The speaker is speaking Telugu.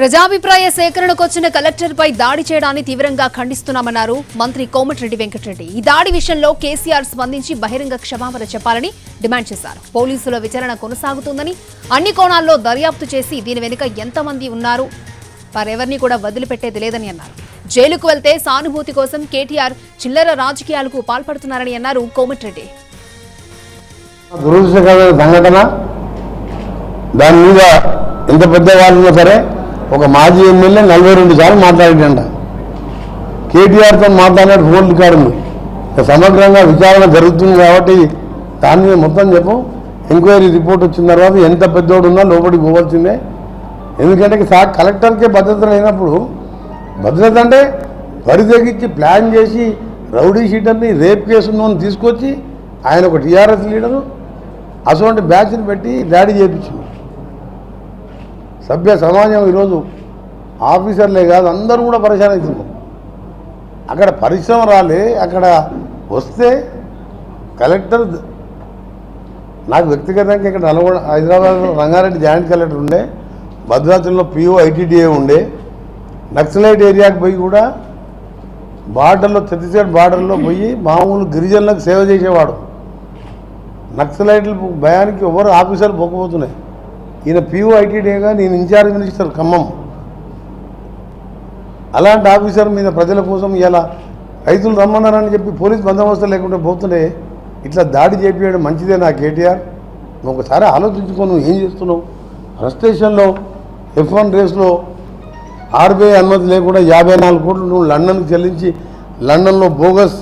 ప్రజాభిప్రాయ సేకరణకు వచ్చిన కలెక్టర్ పై దాడి చేయడాన్ని తీవ్రంగా ఖండిస్తున్నామన్నారు మంత్రి కోమటిరెడ్డి వెంకటరెడ్డి. ఈ దాడి విషయంలో కేసీఆర్ స్పందించి బహిరంగ క్షమాపణ చెప్పాలని డిమాండ్ చేశారు. పోలీసుల విచారణ కొనసాగుతుందని అన్ని కోణాల్లో దర్యాప్తు చేసి దీని వెనుక ఎంతమంది ఉన్నారు వారెవరిని కూడా వదిలిపెట్టేది లేదని అన్నారు. జైలుకు వెళ్తే సానుభూతి కోసం కేటీఆర్ చిల్లర రాజకీయాలకు పాల్పడుతున్నారని అన్నారు కోమటిరెడ్డి. సంఘటన దాని మీద ఎంత పెద్ద వాళ్ళు సరే ఒక మాజీ ఎమ్మెల్యే నలభై రెండు సార్లు మాట్లాడిండ కేటీఆర్తో మాట్లాడిన ఫోన్ రికార్డులు ఇక సమగ్రంగా విచారణ జరుగుతుంది కాబట్టి దాని మీద మొత్తం చెప్పు. ఎంక్వైరీ రిపోర్ట్ వచ్చిన తర్వాత ఎంత పెద్దోడు ఉన్నా లోపలికి పోవాల్సిందే. ఎందుకంటే సా కలెక్టర్కే భద్రత లేనప్పుడు భద్రత అంటే వరి తెగించి ప్లాన్ చేసి రౌడీ షీటర్ని రేప్ కేసు తీసుకొచ్చి ఆయన ఒక టీఆర్ఎస్ లీడరు అటువంటి బ్యాచ్ని పెట్టి డాడీ చేయించింది సభ్య సమాజం ఈరోజు ఆఫీసర్లే కాదు అందరూ కూడా పరిశాన్ అవుతున్నారు. అక్కడ పరిశ్రమ రాలే అక్కడ వస్తే కలెక్టర్ నాకు వ్యక్తిగతంగా ఇక్కడ నల్గొండ హైదరాబాద్లో రంగారెడ్డి జాయింట్ కలెక్టర్ ఉండే భద్రాచలంలో పిఓ ఐటీడీఏ ఉండే నక్సలైట్ ఏరియాకి పోయి కూడా బార్డర్లో ఛత్తీస్గఢ్ బార్డర్లో పోయి మామూలు గిరిజనులకు సేవ చేసేవాడు. నక్సలైట్లు భయానికి ఎవరు ఆఫీసర్లు పోకపోతున్నాయి. ఈయన పిఓ ఐటీడీగా నేను ఇన్ఛార్జ్ మినిస్టర్ ఖమ్మం. అలాంటి ఆఫీసర్ మీద ప్రజల కోసం ఇలా రైతులు రమ్మన్నారని చెప్పి పోలీస్ బందోబస్తు లేకుండా పోతుండే ఇట్లా దాడి చేపించడం మంచిదే నా కేటీఆర్. నువ్వు ఒకసారి ఆలోచించుకో నువ్వు ఏం చేస్తున్నావు? ఫ్రస్ట్రేషన్లో ఎఫ్ వన్ రేస్లో ఆర్బీఐ అనుమతి లేకుండా యాభై నాలుగు కోట్లు నువ్వు లండన్కి చెల్లించి లండన్లో బోగస్